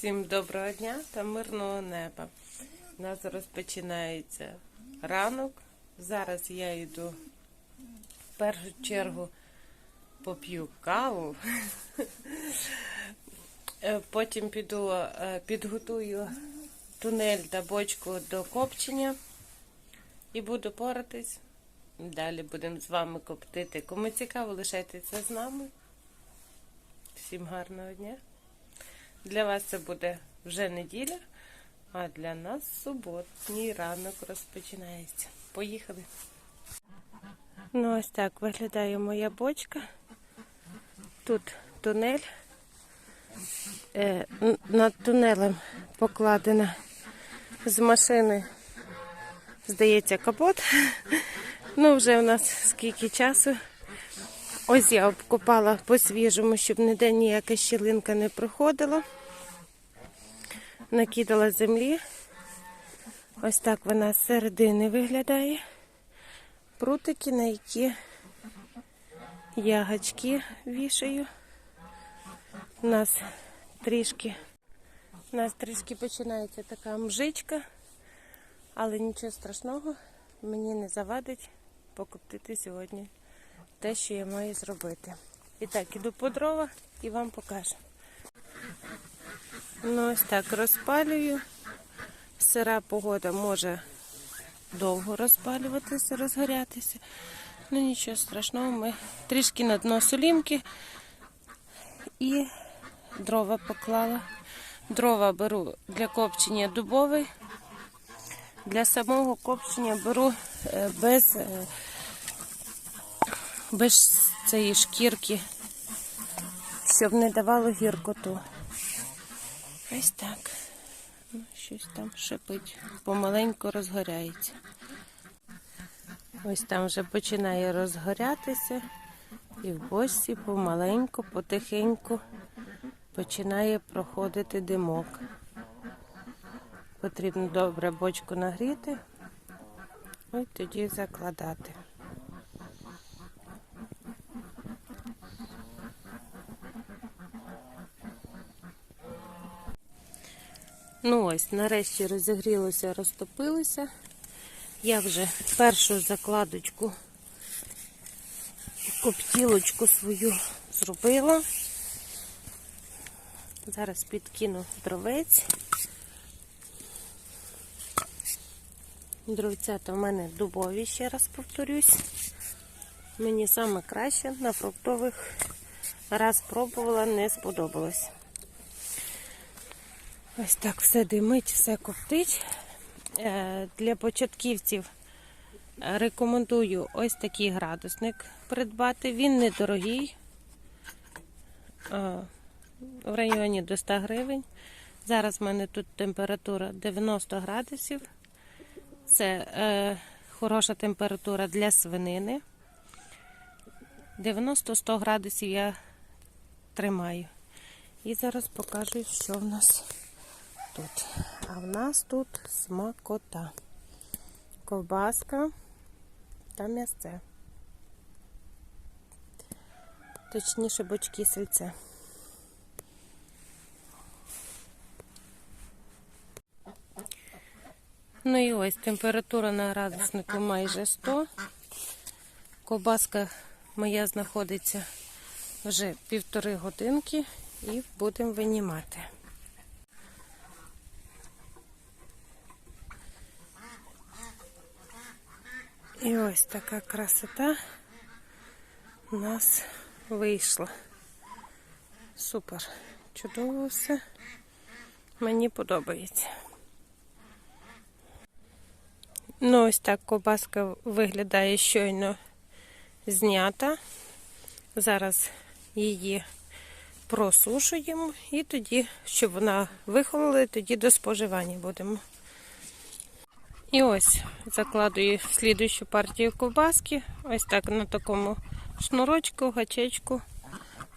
Всім доброго дня та мирного неба. У нас розпочинається ранок. Зараз я йду в першу чергу поп'ю каву. Е, Потім піду, е, підготую тунель та бочку до копчення і буду поратись. Далі будемо з вами коптити. Кому цікаво, лишайтеся з нами. Всім гарного дня! Для вас це буде вже неділя, а для нас суботній ранок розпочинається. Поїхали. Ну, ось так виглядає моя бочка. Тут тунель. Е, над тунелем покладена з машини, здається, капот. Ну, вже у нас скільки часу. Ось я обкопала по-свіжому, щоб ніде ніяка щілинка не проходила. Накидала землі. Ось так вона з середини виглядає. Прутики, на які я вішаю. У нас трішки, у нас трішки починається така мжичка, але нічого страшного, мені не завадить покоптити сьогодні те, що я маю зробити. І так, іду по дрова і вам покажу. Ну, ось так розпалюю. Сира погода може довго розпалюватися, розгорятися. Ну нічого страшного, ми трішки на дно солімки і дрова поклала. Дрова беру для копчення дубовий. Для самого копчення беру е, без е, без цієї шкірки, щоб не давало гіркоту. Ось так. Ну, Щось там шипить, помаленьку розгоряється. Ось там вже починає розгорятися, і в бочці помаленьку, потихеньку починає проходити димок. Потрібно добре бочку нагріти і тоді закладати. Ну ось, нарешті розігрілося, розтопилося. Я вже першу закладочку, коптілочку свою зробила. Зараз підкину дровець. Дровцята в мене дубові, ще раз повторюсь. Мені саме краще на фруктових раз пробувала, не сподобалось. Ось так все димить, все коптить. Е, Для початківців рекомендую ось такий градусник придбати. Він недорогий, е, в районі до 100 гривень. Зараз в мене тут температура 90 градусів. Це е, хороша температура для свинини. 90-100 градусів я тримаю. І зараз покажу, що в нас тут. А в нас тут смакота. Ковбаска та м'ясце. Точніше, бочки сельце. Ну і ось температура на градуснику майже 100. Ковбаска моя знаходиться вже півтори годинки і будемо винімати. І ось така красота у нас вийшла. Супер. Чудово все. Мені подобається. Ну, ось так ковбаска виглядає щойно знята. Зараз її просушуємо і тоді, щоб вона вихолола, тоді до споживання будемо. І ось закладую слідущу партію ковбаски. Ось так на такому шнурочку, гачечку.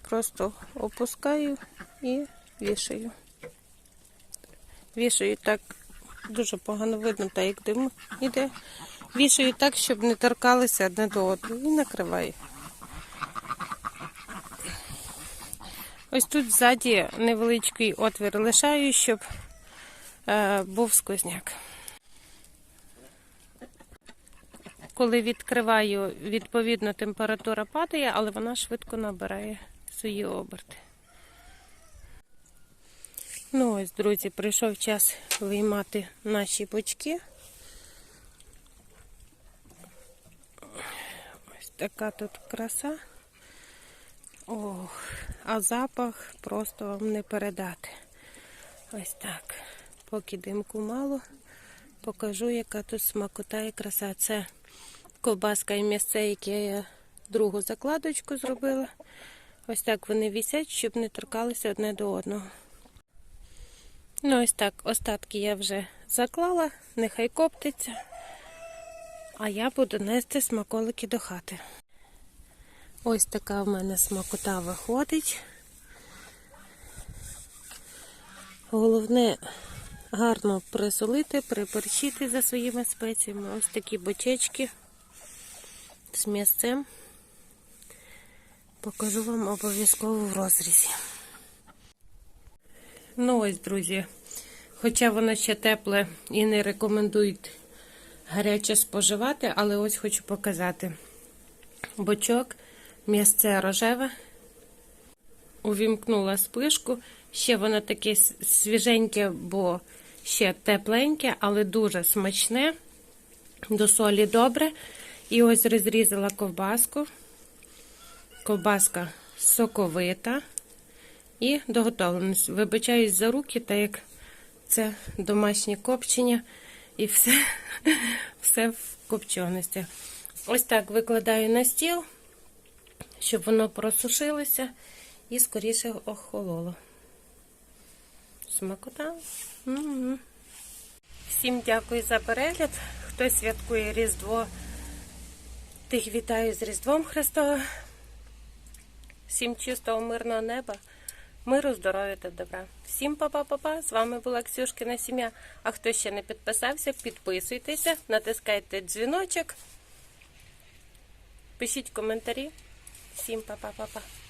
Просто опускаю і вішаю. Вішаю так, дуже погано видно, так як дим іде. Вішаю так, щоб не торкалися одне до одного і накриваю. Ось тут ззаді невеличкий отвір лишаю, щоб е, був сквозняк. Коли відкриваю, відповідно температура падає, але вона швидко набирає свої оберти. Ну ось, друзі, прийшов час виймати наші бочки. Ось така тут краса. Ох, а запах просто вам не передати. Ось так. Поки димку мало, покажу, яка тут смакота і краса. Це ковбаска і м'ясце, яке я другу закладочку зробила. Ось так вони вісять, щоб не торкалися одне до одного. Ну, ось так, остатки я вже заклала, нехай коптиться. А я буду нести смаколики до хати. Ось така в мене смакота виходить. Головне гарно присолити, приперчити за своїми спеціями. Ось такі бочечки з м'ясцем. Покажу вам обов'язково в розрізі. Ну ось, друзі, хоча воно ще тепле і не рекомендують гаряче споживати, але ось хочу показати. Бочок, м'ясце рожеве. Увімкнула спишку. Ще воно таке свіженьке, бо ще тепленьке, але дуже смачне. До солі добре. І ось розрізала ковбаску. Ковбаска соковита і до готовності. Вибачаюсь за руки, так як це домашнє копчення і все, все в копченості. Ось так викладаю на стіл, щоб воно просушилося і скоріше охололо. Смакота. Всім дякую за перегляд. Хто святкує Різдво, тих вітаю з Різдвом Христовим. Всім чистого, мирного неба, миру, здоров'я та добра. Всім па-па-па-па. З вами була Ксюшкина сім'я. А хто ще не підписався, підписуйтеся, натискайте дзвіночок, пишіть коментарі. Всім па-па-па-па.